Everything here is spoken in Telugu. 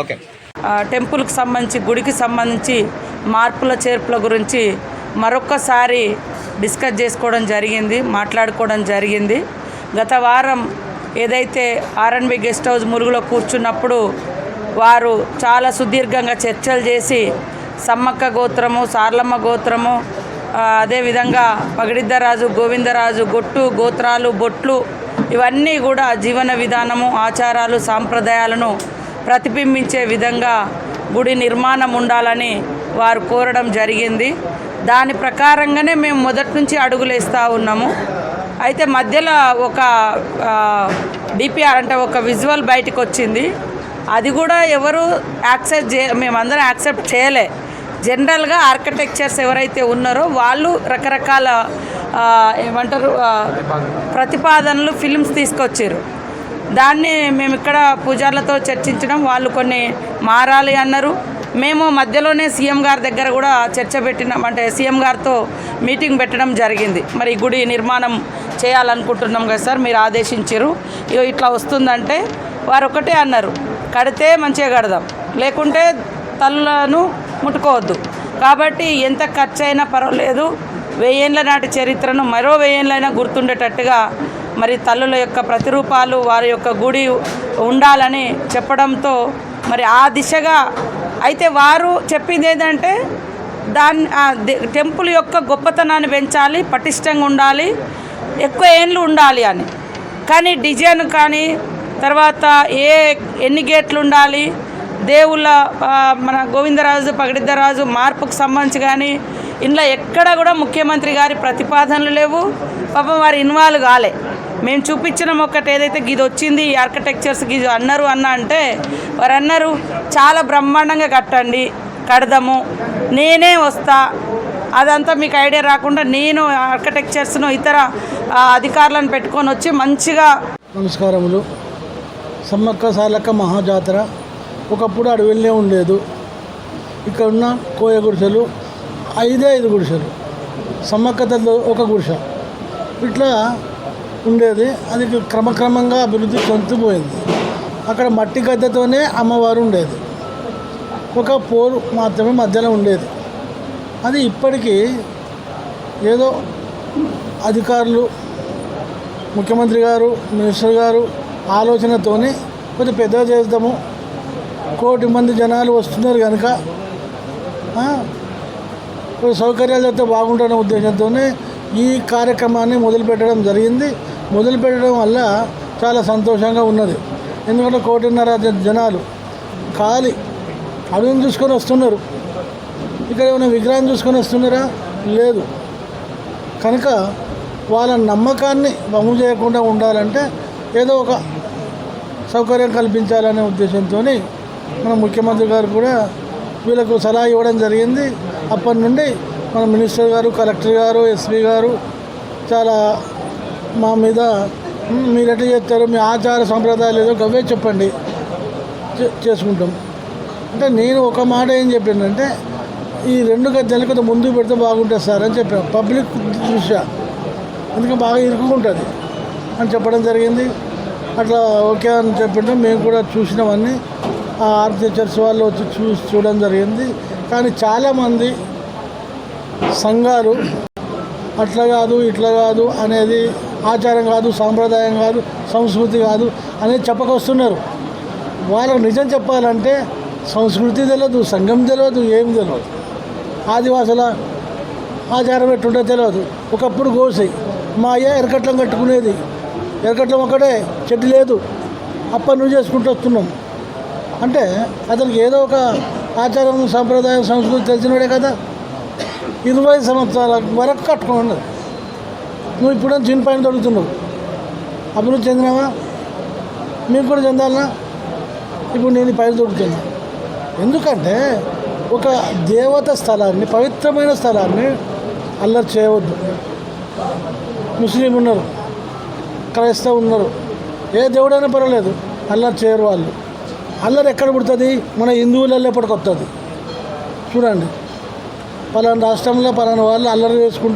ఓకే. టెంపుల్కి సంబంధించి గుడికి సంబంధించి మార్పుల చేర్పుల గురించి మరొక్కసారి డిస్కస్ చేసుకోవడం జరిగింది మాట్లాడుకోవడం జరిగింది. గత వారం ఏదైతే ఆర్ఎన్బి గెస్ట్ హౌస్ మురుగులో కూర్చున్నప్పుడు వారు చాలా సుదీర్ఘంగా చర్చలు చేసి సమ్మక్క గోత్రము సార్లమ్మ గోత్రము అదేవిధంగా పగిడిద్దరాజు గోవిందరాజు గొట్టు గోత్రాలు బొట్లు ఇవన్నీ కూడా జీవన విధానము ఆచారాలు సాంప్రదాయాలను ప్రతిబింబించే విధంగా గుడి నిర్మాణం ఉండాలని వారు కోరడం జరిగింది. దాని ప్రకారంగానే మేము మొదటి నుంచి అడుగులేస్తూ ఉన్నాము. అయితే మధ్యలో ఒక డిపిఆర్ అంటే ఒక విజువల్ బయటకు వచ్చింది. అది కూడా ఎవరు యాక్సెప్ట్ చే మేమందరం యాక్సెప్ట్ చేయలే. జనరల్గా ఆర్కిటెక్చర్స్ ఎవరైతే ఉన్నారో వాళ్ళు రకరకాల ఏమంటారు ప్రతిపాదనలు ఫిల్మ్స్ తీసుకొచ్చారు. దాన్ని మేము ఇక్కడ పూజార్లతో చర్చించడం వాళ్ళు కొన్ని మారాలి అన్నారు. మేము మధ్యలోనే సీఎం గారి దగ్గర కూడా చర్చ పెట్టినాం అంటే సీఎం గారితో మీటింగ్ పెట్టడం జరిగింది. మరి గుడి నిర్మాణం చేయాలనుకుంటున్నాం కదా సార్ మీరు ఆదేశించారు ఇగో ఇట్లా వస్తుందంటే వారు ఒకటే అన్నారు. కడితే మంచిగా కడదాం. లేకుంటే తల్లులను ముట్టుకోవద్దు. కాబట్టి ఎంత ఖర్చు అయినా పర్వాలేదు. వెయ్యేళ్ళ నాటి చరిత్రను మరో వెయ్యేళ్ళైనా గుర్తుండేటట్టుగా మరి తల్లుల యొక్క ప్రతిరూపాలు వారి యొక్క గుడి ఉండాలని చెప్పడంతో మరి ఆ దిశగా అయితే వారు చెప్పింది ఏంటంటే దాన్ని టెంపుల్ యొక్క గొప్పతనాన్ని పెంచాలి పటిష్టంగా ఉండాలి. ఎక్కువ ఏండ్లు ఉండాలి అని. కానీ డిజైన్ కానీ తర్వాత ఏ ఎన్ని గేట్లు ఉండాలి దేవుళ్ళ మన గోవిందరాజు పగడిద్దరాజు మార్పుకు సంబంధించి కానీ ఇందులో ఎక్కడ కూడా ముఖ్యమంత్రి గారి ప్రతిపాదనలు లేవు. పాపం వారు ఇన్వాల్వ్ కాలే. మేము చూపించిన ఒకటి ఏదైతే గిది వచ్చింది ఈ ఆర్కిటెక్చర్స్ గిది అన్నారు అన్న అంటే వారు అన్నారు చాలా బ్రహ్మాండంగా కట్టండి కడదాము. నేనే వస్తా అదంతా మీకు ఐడియా రాకుండా నేను ఆర్కిటెక్చర్స్ను ఇతర అధికారులను పెట్టుకొని వచ్చి మంచిగా నమస్కారములు. సమ్మక్క సాలక్క మహాజాతర. ఒకప్పుడు అడవిలోనే ఉండేది. ఇక్కడ ఉన్న కోయ గుడిసెలు ఐదే ఐదు గుడిసెలు. సమ్మక్క తల్లి ఒక గుడిస. ఇట్లా ఉండేది. అది క్రమక్రమంగా అభివృద్ధి చెందుతుపోయింది అక్కడ మట్టి గద్దెతోనే అమ్మవారు ఉండేది. ఒక పోరు మాత్రమే మధ్యలో ఉండేది. అది ఇప్పటికీ ఏదో అధికారులు ముఖ్యమంత్రి గారు మినిస్టర్ గారు ఆలోచనతోని కొంచెం పెద్దగా చేద్దాము. కోటి మంది జనాలు వస్తున్నారు కనుక సౌకర్యాలు అయితే బాగుంటున్న ఉద్దేశంతోనే ఈ కార్యక్రమాన్ని మొదలుపెట్టడం జరిగింది. మొదలుపెట్టడం వల్ల చాలా సంతోషంగా ఉన్నది. ఎందుకంటే కోటిన్నర జనాలు ఖాళీ. అడుగు చూసుకొని వస్తున్నారు. ఇక్కడ ఏమైనా విగ్రహం చూసుకొని వస్తున్నారా? లేదు. కనుక వాళ్ళ నమ్మకాన్ని వమ్ము చేయకుండా ఉండాలంటే ఏదో ఒక సౌకర్యం కల్పించాలనే ఉద్దేశంతో మన ముఖ్యమంత్రి గారు కూడా వీళ్ళకు సలహా ఇవ్వడం జరిగింది. అప్పటి నుండి మన మినిస్టర్ గారు కలెక్టర్ గారు ఎస్పీ గారు చాలా మా మీద మీరు ఎట్లా చేస్తారు? మీ ఆచార సంప్రదాయాలు ఏదో గవే చెప్పండి. చే- చేసుకుంటాం. అంటే నేను ఒక మాట ఏం చెప్పిందంటే ఈ రెండు గద్దెలు కొంత ముందు పెడితే బాగుంటుంది సార్ అని చెప్పాం. పబ్లిక్ దృష్ట్యా. అందుకే బాగా ఇరుక్కుంటుంది అని చెప్పడం జరిగింది. అట్లా ఓకే అని చెప్పింటే మేము కూడా చూసినవన్నీ. ఆ ఆర్కిటెక్చర్స్ వాళ్ళు వచ్చి చూసి చూడడం జరిగింది. కానీ చాలామంది సంఘాలు అట్లా కాదు ఇట్లా కాదు అనేది ఆచారం కాదు సాంప్రదాయం కాదు సంస్కృతి కాదు అనేది చెప్పకొస్తున్నారు. వాళ్ళకు నిజం చెప్పాలంటే సంస్కృతి తెలియదు సంఘం తెలియదు ఏం తెలియదు ఆదివాసుల ఆచారం ఎట్టుంటే తెలియదు ఒకప్పుడు గోసి. మా అయ్య ఎరకట్లం కట్టుకునేది. ఎరకట్లం ఒకటే చెట్టు లేదు. అప్పటి నుంచి చేసుకుంటూ వస్తున్నాం. అంటే అతనికి ఏదో ఒక ఆచారం సాంప్రదాయం సంస్కృతి తెలిసినవాడే కదా. ఇరవై సంవత్సరాల వరకు కట్టుకున్నది నువ్వు ఇప్పుడు చిన్న పైన దొరుకుతున్నావు అభివృద్ధి చెందినావా? మీకు కూడా చెందాలనా? ఇప్పుడు నేను పైన దొరుకుతున్నా ఎందుకంటే ఒక దేవత స్థలాన్ని పవిత్రమైన స్థలాన్ని అల్లరి చేయవద్దు. ముస్లిం ఉన్నారు క్రైస్తవ ఉన్నారు. ఏ దేవుడైనా పర్వాలేదు అల్లరి చేయరు వాళ్ళు. అల్లరి ఎక్కడ పుడుతుంది? మన హిందువులలో ఎప్పటికొస్తుంది చూడండి. పలానా రాష్ట్రంలో పలానా వాళ్ళు అల్లరి చేసుకుంటారు